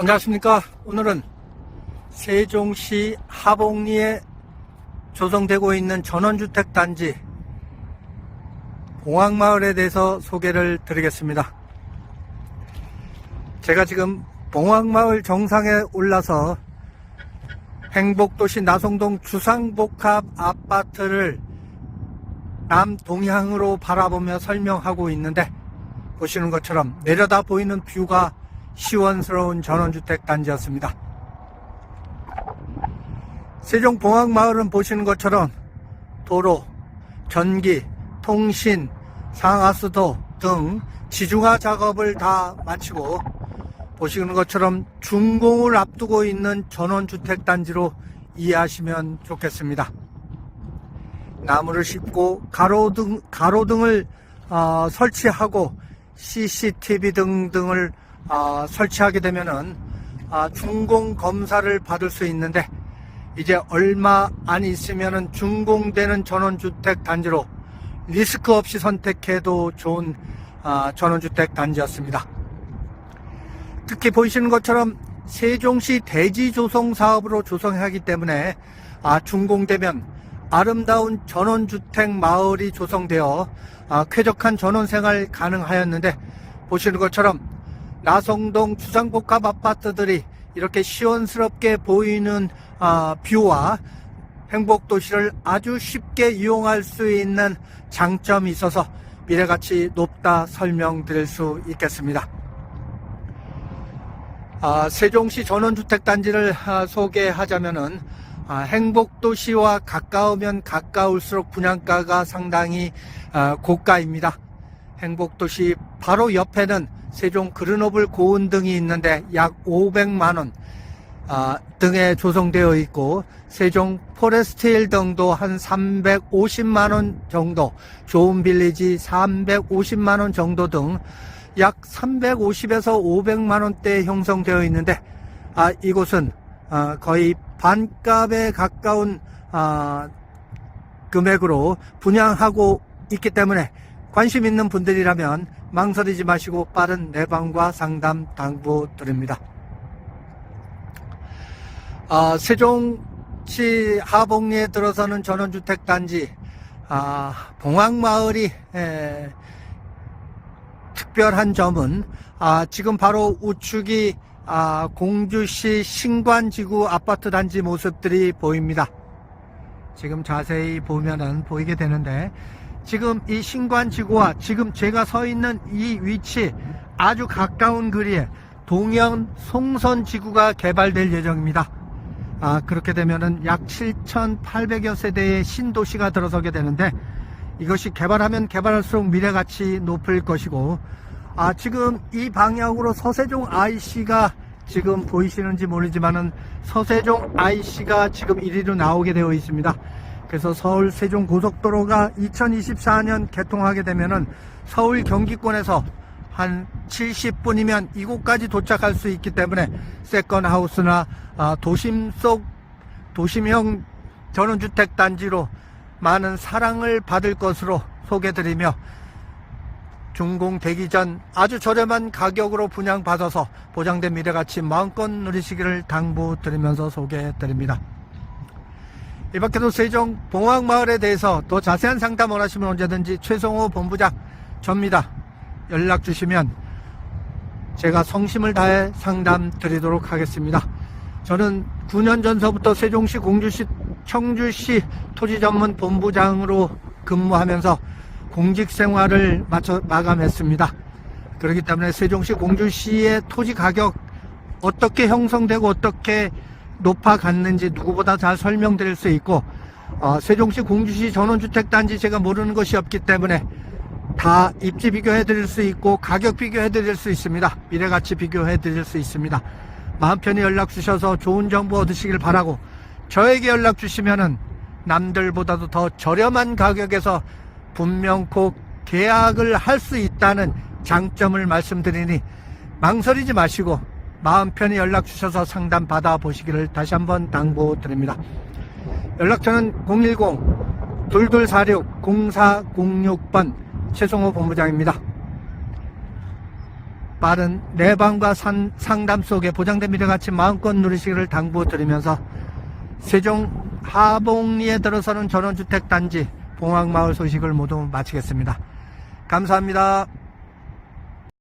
안녕하십니까. 오늘은 세종시 하봉리에 조성되고 있는 전원주택 단지 봉황마을에 대해서 소개를 드리겠습니다. 제가 지금 봉황마을 정상에 올라서 행복도시 나성동 주상복합 아파트를 남동향으로 바라보며 설명하고 있는데 보시는 것처럼 내려다 보이는 뷰가 시원스러운 전원주택 단지였습니다. 세종 봉학마을은 보시는 것처럼 도로, 전기, 통신, 상하수도 등 지중화 작업을 다 마치고 보시는 것처럼 준공을 앞두고 있는 전원주택 단지로 이해하시면 좋겠습니다. 나무를 심고 가로등 가로등을 어, 설치하고 CCTV 등등을 어, 설치하게 되면은 아, 준공 검사를 받을 수 있는데 이제 얼마 안 있으면은 준공되는 전원주택 단지로 리스크 없이 선택해도 좋은 아, 전원주택 단지였습니다. 특히 보이시는 것처럼 세종시 대지 조성 사업으로 조성하기 때문에 아, 준공되면 아름다운 전원주택 마을이 조성되어 아, 쾌적한 전원생활 가능하였는데 보시는 것처럼 나성동 주상복합 아파트들이 이렇게 시원스럽게 보이는 아, 뷰와 행복도시를 아주 쉽게 이용할 수 있는 장점이 있어서 미래가치 높다 설명드릴 수 있겠습니다. 아, 세종시 전원주택단지를 아, 소개하자면은 아, 행복도시와 가까우면 가까울수록 분양가가 상당히 아, 고가입니다. 행복도시 바로 옆에는 세종 그르노블 고운 등이 있는데 약 500만원 아, 등에 조성되어 있고 세종 포레스트힐 등도 한 350만원 정도 좋은 빌리지 350만원 정도 등 약 350에서 500만원대 형성되어 있는데 아, 이곳은 아, 거의 반값에 가까운 아, 금액으로 분양하고 있기 때문에 관심 있는 분들이라면 망설이지 마시고 빠른 내방과 상담 당부드립니다. 아, 세종시 하봉리에 들어서는 전원주택 단지 아, 봉황마을이 에, 특별한 점은 아, 지금 바로 우측이 아, 공주시 신관지구 아파트 단지 모습들이 보입니다. 지금 자세히 보면은 보이게 되는데 지금 이 신관지구와 지금 제가 서 있는 이 위치 아주 가까운 거리에 동현 송선지구가 개발될 예정입니다. 아, 그렇게 되면은 약 7,800여 세대의 신도시가 들어서게 되는데 이것이 개발하면 개발할수록 미래 가치 높을 것이고 아, 지금 이 방향으로 서세종 IC가 지금 보이시는지 모르지만은 서세종 IC가 지금 1위로 나오게 되어 있습니다. 그래서 서울 세종 고속도로가 2024년 개통하게 되면은 서울 경기권에서 한 70분이면 이곳까지 도착할 수 있기 때문에 세컨 하우스나 아, 도심 속 도심형 전원주택 단지로 많은 사랑을 받을 것으로 소개드리며 준공되기 전 아주 저렴한 가격으로 분양받아서 보장된 미래가치 마음껏 누리시기를 당부드리면서 소개해드립니다. 이 밖에도 세종 봉황마을에 대해서 더 자세한 상담 원하시면 언제든지 최성호 본부장 접니다. 연락 주시면 제가 성심을 다해 상담 드리도록 하겠습니다. 저는 9년 전서부터 세종시 공주시 청주시 토지 전문 본부장으로 근무하면서 공직 생활을 마쳐 마감했습니다. 그렇기 때문에 세종시 공주시의 토지 가격 어떻게 형성되고 어떻게 높아갔는지 누구보다 잘 설명드릴 수 있고 어, 세종시 공주시 전원주택단지 제가 모르는 것이 없기 때문에 다 입지 비교해 드릴 수 있고 가격 비교해 드릴 수 있습니다. 미래가치 비교해 드릴 수 있습니다. 마음 편히 연락 주셔서 좋은 정보 얻으시길 바라고 저에게 연락 주시면은 남들보다도 더 저렴한 가격에서 분명코 계약을 할 수 있다는 장점을 말씀드리니 망설이지 마시고 마음 편히 연락 주셔서 상담 받아 보시기를 다시 한번 당부드립니다. 연락처는 010-2246-0406번 최성호 본부장입니다. 빠른 내방과 산- 상담 속에 보장된 미래가치 마음껏 누리시기를 당부드리면서 세종 하봉리에 들어서는 전원주택 단지 봉황마을 소식을 모두 마치겠습니다. 감사합니다.